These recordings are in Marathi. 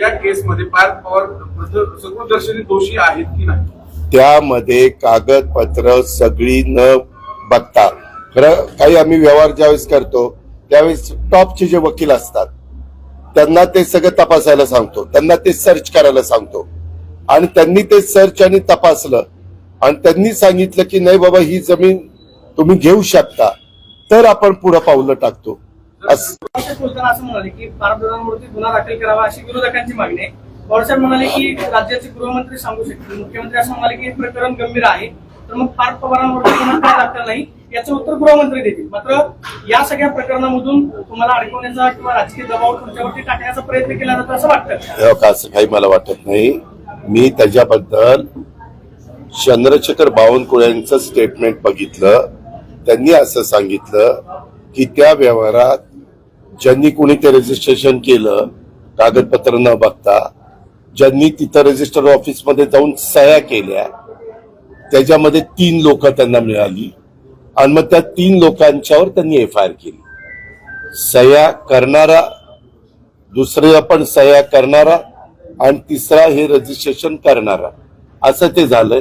या केसमध्ये पार्थ पवार प्रथ- दोषी आहेत की नाही? त्यामध्ये कागदपत्र सगळी न बघता. खरं काही आम्ही व्यवहार ज्यावेळेस करतो त्यावेळेस टॉपचे जे वकील असतात त्यांना ते सगळं तपासायला सांगतो. त्यांना ते सर्च करायला सांगतो. आणि त्यांनी ते सर्च आणि तपासलं. आणि त्यांनी सांगितलं की नाही बाबा ही जमीन तुम्ही घेऊ शकता. तर आपण पुढं पावलं टाकतो. बोलताना असं म्हणाले की गुन्हा दाखल करावा अशी विरोधकांची मागणी आहे. पवारसाहेब म्हणाले की राज्याचे गृहमंत्री सांगू शकतील. मुख्यमंत्री असं म्हणाले की हे प्रकरण गंभीर आहे. तर मग पार्थ पवारांवरती गुन्हा का दाखल नाही याचं उत्तर गृहमंत्री देतील. मात्र या सगळ्या प्रकरणामधून तुम्हाला अडकवण्याचा किंवा राजकीय दबाव तुमच्यावरती टाकण्याचा प्रयत्न केला जातो असं वाटतं. हे असं काही मला वाटत नाही. मी त्याच्याबद्दल चंद्रशेखर बावनकुळे यांचं स्टेटमेंट बघितलं. त्यांनी असं सांगितलं. की त्या व्यवहारात ज्यांनी कोणी ते रजिस्ट्रेशन केलं कागदपत्र न बघता ज्यांनी तिथं रजिस्टर ऑफिसमध्ये जाऊन सह्या केल्या त्याच्यामध्ये तीन लोक त्यांना मिळाली. आणि मग त्या तीन लोकांच्यावर त्यांनी एफ आय आर केली. सह्या करणारा दुसऱ्या पण सह्या करणारा आणि तिसरा हे रजिस्ट्रेशन करणारा. असं ते झालंय.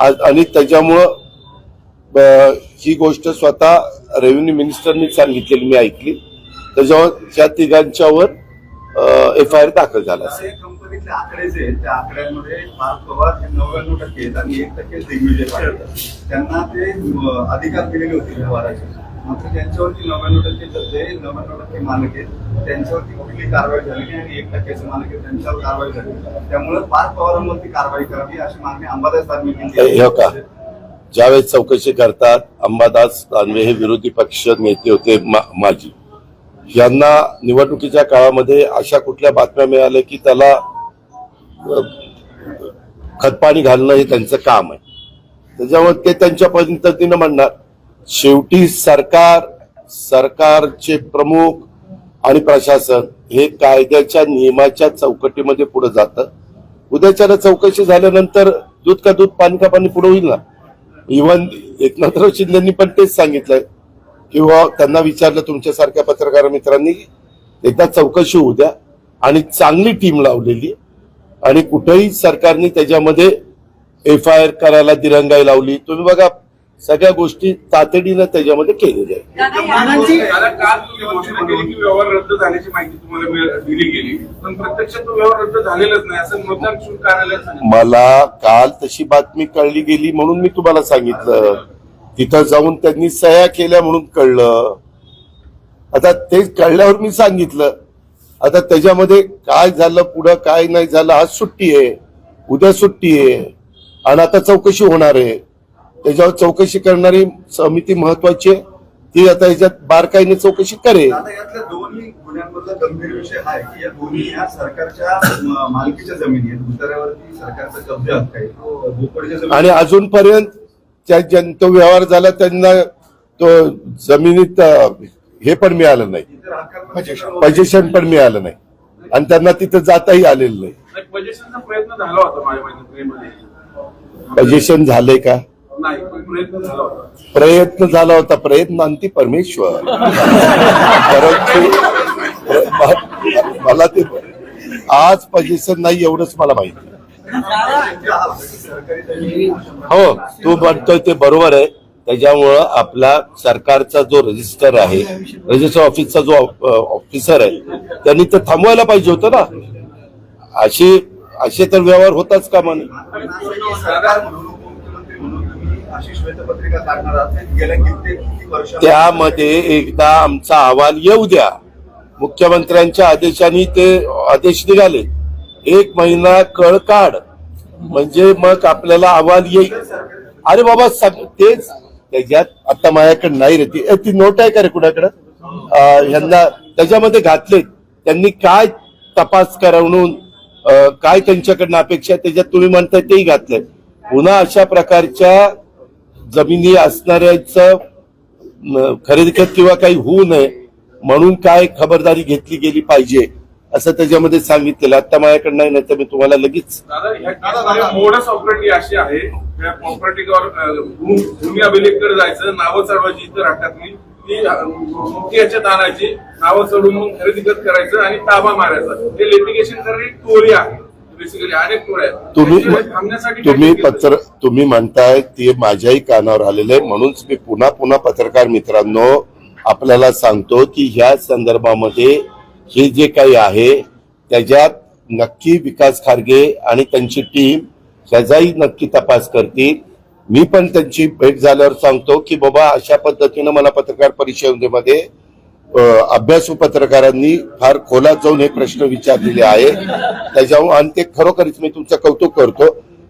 आज- आणि त्याच्यामुळं ही गोष्ट स्वतः रेव्हेन्यू मिनिस्टरनी सांगितलेली मी ऐकली. त्याच्यावर त्या तिघांच्यावर एफ आय आर दाखल झाला असेल. आकडे जे आहेत त्या आकड्यांमध्ये पाच पवार हे नव्याण्णव टक्के आहेत आणि एक टक्के दिग्विजय पाटील त्यांना ते अधिकार दिलेले होते व्यवहाराचे मात्र त्यांच्यावरती नव्याण्णव टक्के नव्याण्णव टक्के मालक आहेत त्यांच्यावरती कुठली कारवाई झाली नाही आणि एक टक्क्याचे मालक आहेत त्यांच्यावर कारवाई झाली. त्यामुळे पाच पवारांवरती कारवाई करावी अशी मागणी अंबादास ज्यावेळेस चौकशी करतात अंबादास दानवे हे विरोधी पक्ष नेते होते मा- माजी. यांना निवडणुकीच्या काळामध्ये अशा कुठल्या बातम्या मिळाल्या की त्याला खतपाणी घालणं हे त्यांचं काम आहे. त्याच्यामुळे ते त्यांच्या पद्धतीनं म्हणणार शेवटी सरकार सरकारचे प्रमुख आणि प्रशासन हे कायद्याच्या नियमाच्या चौकटीमध्ये पुढे जातं. उद्याच्याला चौकशी झाल्यानंतर दूध का दूध पाणी का पाणी पुढे होईल ना? इव्हन एकनाथराव शिंदेनी पण तेच सांगितलंय. किंवा त्यांना विचारलं तुमच्यासारख्या पत्रकार मित्रांनी एकदा चौकशी होऊ द्या. आणि चांगली टीम लावलेली. आणि कुठेही सरकारने त्याच्यामध्ये एफ आय आर करायला दिरंगाई लावली. तुम्ही बघा सगळ्या गोष्टी तातडीनं त्याच्यामध्ये केलेल्या आहेत दादांची दादा काल तुम्ही घोषणा केली की व्यवहार रद्द झाल्याची माहिती तुम्हाला मिळ- दिली गेली पण प्रत्यक्षात तो व्यवहार रद्द झालेलाच नाही असं मतदान शुल्क कार्यालयात सांगितलं मला काल तशी बातमी कळली गेली म्हणून मी तुम्हाला सांगितलं. तिथं जाऊन त्यांनी सह्या केल्या म्हणून कळलं. आता ते कळल्यावर मी सांगितलं आता त्याच्यामध्ये काय झालं पुढं काय नाही झालं आज सुट्टी आहे उद्या सुट्टी आहे आणि आता चौकशी होणार आहे. त्याच्यावर चौकशी करणारी समिती महत्वाची आहे. ती आता याच्यात बारकाईने चौकशी करेल. आता यातल्या दोन्ही गुन्ह्यांमधला गंभीर विषय हा आहे की या दोन्ही या सरकारच्या अं, मालकीच्या जमिनी आहेत. उतार्यावरती सरकारचा कब्जा हक्क आहे भोपडच्या जमिनी आणि अजूनपर्यंत त्या ज्यां- तो व्यवहार झाला त्यांना तो जमिनीत हे पण मिळालं नाही. पोझिशन पण मिळालं नाही. आणि त्यांना तिथं जाताही आलेलं नाही. पजेशनचा प्रयत्न झाला होता माझ्या माहितीमध्ये पोझिशन झाले का? प्रयत्न झाला होता. प्रयत्न अंती परमेश्वर. परंतु मला ते आज पोझिशन नाही एवढंच मला माहिती. हो तू म्हणतोय ते बरोबर आहे. त्याच्यामुळं आपला सरकारचा जो रजिस्टर आहे रजिस्टर ऑफिसचा जो ऑफिसर आहे त्यांनी ते थांबवायला पाहिजे होतं ना. अशी असे तर व्यवहार होताच कामा नये सरकार म्हणून उपमुख्यमंत्री म्हणून तुम्ही अशी श्वेतपत्रिका काढणार गेल्या कित्येक वर्ष त्यामध्ये एकदा आमचा अहवाल येऊ द्या. मुख्यमंत्र्यांच्या आदेशाने ते आदेश निघाले. एक महिना कळ काढ म्हणजे मग आपल्याला अहवाल येईल. अरे बाबा तेच. त्याच्यात आता माझ्याकडे नाही रे. ती ती नोट आहे का रे कुणाकडं? ह्यांना यांना त्याच्यामध्ये घातले त्यांनी काय तपास करवून काय त्यांच्याकडनं अपेक्षा त्याच्यात तुम्ही म्हणताय तेही घातलंय. पुन्हा अशा प्रकारच्या जमिनी असणाऱ्याचं खरेदी खत किंवा काही होऊ नये म्हणून काय खबरदारी घेतली गेली पाहिजे असं त्याच्यामध्ये सांगितलेलं आता माझ्याकडे नाही तर मी तुम्हाला लगेच मोडस ऑपरेटी अशी आहे. त्या भूमी अभिलेखकडे जायचं नावं चढवायची इतर हक्कात ती मुख्याच्या तानाची नावं चढून खरेदी खत करायचं आणि ताबा मारायचा. हे लिटिगेशन करणारी टोळी आहे. तुम्ही तुम्ही? पत्र तुम्ही म्हणताय ते माझ्याही कानावर आलेलं आहे. म्हणूनच मी पुन्हा पुन्हा पत्रकार मित्रांनो आपल्याला सांगतो की ह्या संदर्भामध्ये हे जे काही आहे त्याच्यात नक्की विकास खारगे आणि त्यांची टीम ह्याचाही नक्की तपास करतील. मी पण त्यांची भेट झाल्यावर सांगतो की बाबा अशा पद्धतीनं मला पत्रकार परिषदेमध्ये अभ्यासू पत्रकारांनी फार खोलात जाऊन हे प्रश्न विचारलेले आहे. त्याच्यावर आणि ते खरोखरच मी तुमचं कौतुक करतो.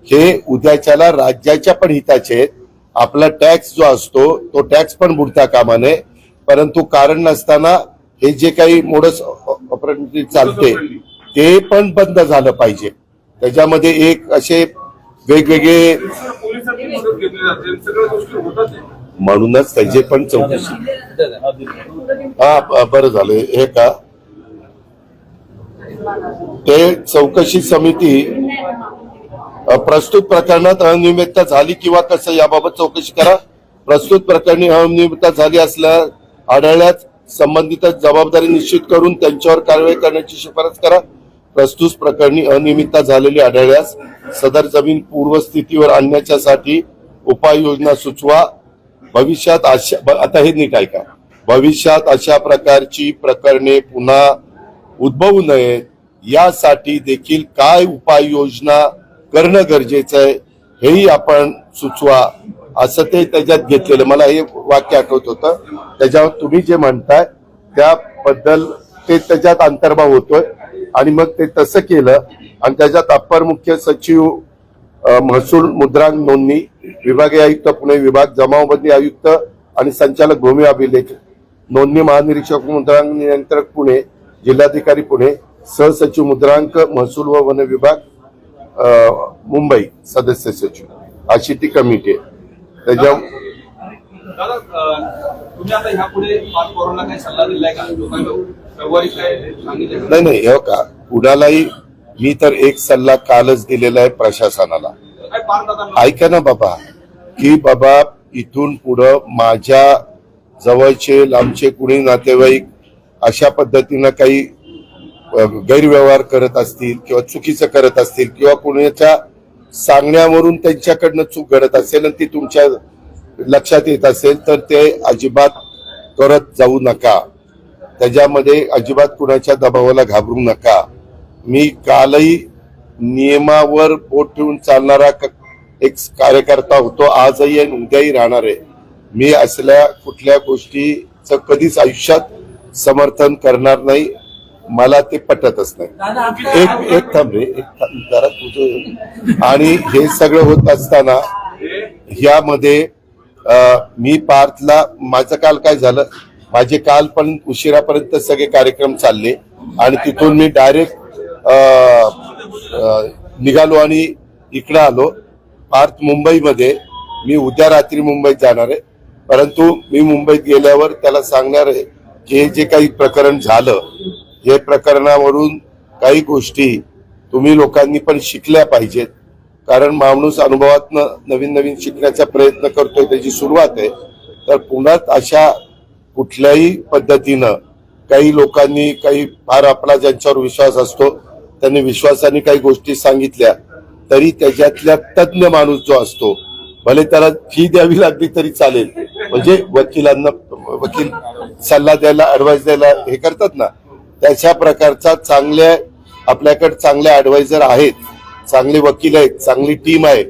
हे उद्याच्याला राज्याच्या पण हिताचे आहेत. आपला टॅक्स जो असतो तो टॅक्स पण बुडता कामा नये परंतु कारण नसताना हे जे काही मोडस ऑपरेटरी चालते ते पण बंद झालं पाहिजे. त्याच्यामध्ये एक असे वेगवेगळे. म्हणूनच त्याचे पण चौकशी. हा बरं झालं. हे का? ते चौकशी समिती प्रस्तुत प्रकरणात अनियमितता झाली किंवा कसं याबाबत चौकशी करा. प्रस्तुत प्रकरणी अनियमितता झाली असल्या आढळल्यास संबंधित जबाबदारी निश्चित करून त्यांच्यावर कारवाई करण्याची शिफारस करा. प्रस्तुत प्रकरणी अनियमितता झालेली आढळल्यास सदर जमीन पूर्वस्थितीवर आणण्याच्यासाठी उपाययोजना सुचवा. भविष्यात अशा आता हे निकाय का भविष्यात अशा प्रकारची प्रकरणे पुन्हा उद्भवू नयेत यासाठी देखील काय उपाययोजना करणं गरजेचं आहे हेही आपण सुचवा असं ते त्याच्यात घेतलेलं मला हे वाक्य आठवत होतं. त्याच्यावर तुम्ही जे म्हणताय त्याबद्दल ते त्याच्यात अंतर्भाव होतोय. आणि मग ते तसं केलं आणि त्याच्यात अप्पर मुख्य सचिव महसूल मुद्रांक नोंदणी विभागीय आयुक्त पुणे विभाग जमावबंदी आयुक्त आणि संचालक भूमी अभिलेख नोंदणी महानिरीक्षक मुद्रांक नियंत्रक पुणे जिल्हाधिकारी पुणे सहसचिव मुद्रांक महसूल व वन विभाग मुंबई सदस्य सचिव. अशी ती कमिटी आहे. त्याच्या नाही नाही हे का कुणालाही मी तर एक सल्ला कालच दिलेला आहे प्रशासनाला. ऐका ना बाबा की बाबा इथून पुढं माझ्या जवळचे लांबचे कुणी नातेवाईक अशा पद्धतीनं काही गैरव्यवहार करत असतील किंवा चुकीचं करत असतील किंवा कुणाच्या सांगण्यावरून त्यांच्याकडनं चूक घडत असेल आणि ती तुमच्या लक्षात येत असेल तर ते अजिबात करत जाऊ नका. त्याच्यामध्ये अजिबात कुणाच्या दबावाला घाबरू नका. मी कालही नियमावर बोट ठेवून चालणारा क- एक कार्यकर्ता होतो. आजही आणि उद्याही राहणार आहे. मी असल्या कुठल्या गोष्टीचं कधीच आयुष्यात समर्थन करणार नाही. मला ते पटतच नाही. एक एक थांब रे एक जरा तुझं आणि हे सगळं होत असताना यामध्ये मी पार्थला माझं काल काय झालं? माझे काल पण उशिरापर्यंत सगळे कार्यक्रम चालले. आणि तिथून मी डायरेक्ट निघालो आणि इकडं आलो. पार्थ मुंबईमध्ये. मी उद्या रात्री मुंबईत जाणार आहे. परंतु मी मुंबईत गेल्यावर त्याला सांगणार आहे की हे जे काही प्रकरण झालं हे प्रकरणावरून काही गोष्टी तुम्ही लोकांनी पण शिकल्या पाहिजेत. कारण माणूस अनुभवातनं नवीन नवीन शिकण्याचा प्रयत्न करतोय त्याची सुरुवात आहे. तर पुन्हा अशा कुठल्याही पद्धतीनं काही लोकांनी काही फार आपला ज्यांच्यावर विश्वास असतो त्यांनी विश्वासाने काही गोष्टी सांगितल्या तरी त्याच्यातल्या तज्ज्ञ माणूस जो असतो भले त्याला फी द्यावी लागली तरी चालेल म्हणजे वकिलांना वकील सल्ला द्यायला ऍडवाइस द्यायला हे करतात ना. त्याच्या प्रकारचा चांगल्या आपल्याकडे चांगले ऍडवायझर आहेत चांगले वकील आहेत चांगली टीम आहे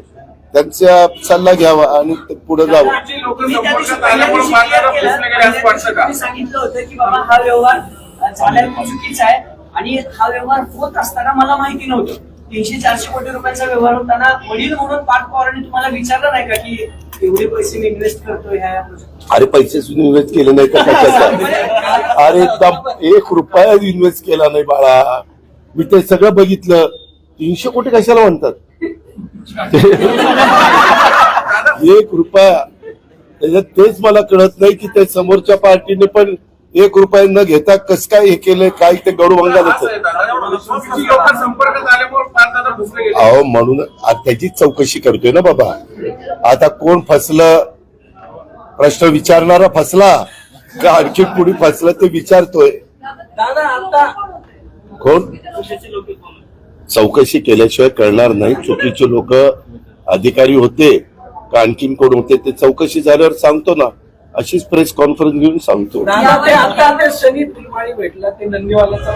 त्यांचा सल्ला घ्यावा आणि पुढे जावं. सांगितलं होतं की बाबा हा व्यवहार चुकीचा आहे आणि हा व्यवहार होत असताना मला माहिती नव्हतं. तीनशे चारशे कोटी रुपयांचा व्यवहार होताना वडील म्हणून पाठ पवारांनी तुम्हाला विचारलं नाही का की एवढे पैसे मी इन्व्हेस्ट करतोय ह्या अरे पैसे सुद्धा इन्व्हेस्ट केले नाही का कशाचा अरे एकदम एक रुपया इन्व्हेस्ट केला नाही बाळा. मी ते सगळं बघितलं. तीनशे कोटी कशाला म्हणतात? एक रुपया. त्याच्यात तेच मला कळत नाही की त्या समोरच्या पार्टीने पण एक रुपया न घेता कस काय हे केलंय काय ते गडू गेले. अहो म्हणून त्याची चौकशी करतोय ना बाबा. आता कोण फसलं? प्रश्न विचारणारा फसला. का आणखी कुणी फसलं ते विचारतोय. कोण? चौकशी केल्याशिवाय कळणार नाही. चुकीचे लोक अधिकारी होते. का आणखीन कोण होते ते चौकशी झाल्यावर सांगतो ना. अशीच प्रेस कॉन्फरन्स घेऊन सांगतो. शनी भेटला ते नंदीवालाचा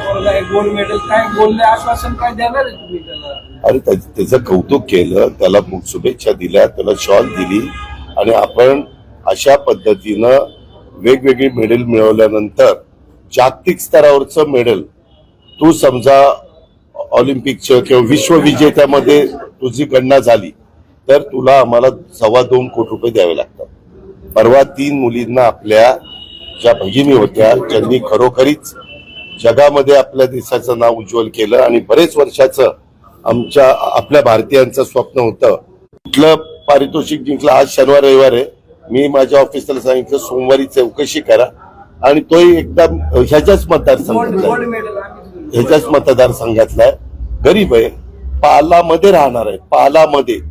गोल्ड मेडल काय बोलले आश्वासन काय देणार आहे तुम्ही त्याला? अरे त्या- त्याचं कौतुक केलं त्याला शुभेच्छा दिल्या त्याला शॉल दिली आणि आपण अशा पद्धतीनं वेगवेगळी मेडल मिळवल्यानंतर जागतिक स्तरावरचं मेडल तू समजा ऑलिम्पिकच्या किंवा विश्वविजेत्यामध्ये तुझी गणना झाली तर तुला आम्हाला सव्वा दोन कोटी रुपये द्यावे लागतात. परवा तीन मुलींना आपल्या ज्या भगिनी होत्या ज्यांनी खरोखरीच जगामध्ये आपल्या देशाचं नाव उज्ज्वल केलं आणि बरेच वर्षाचं आमच्या आपल्या भारतीयांचं स्वप्न होतं. कुठलं पारितोषिक जिंकलं? आज शनिवार रविवार आहे. मी माझ्या ऑफिसला सांगितलं सोमवारी चौकशी करा. आणि तोही एकदम ह्याच्याच मतदारसंघातला ह्याच्याच मतदारसंघातला आहे. गरीब आहे. पालामध्ये राहणार आहे. पालामध्ये.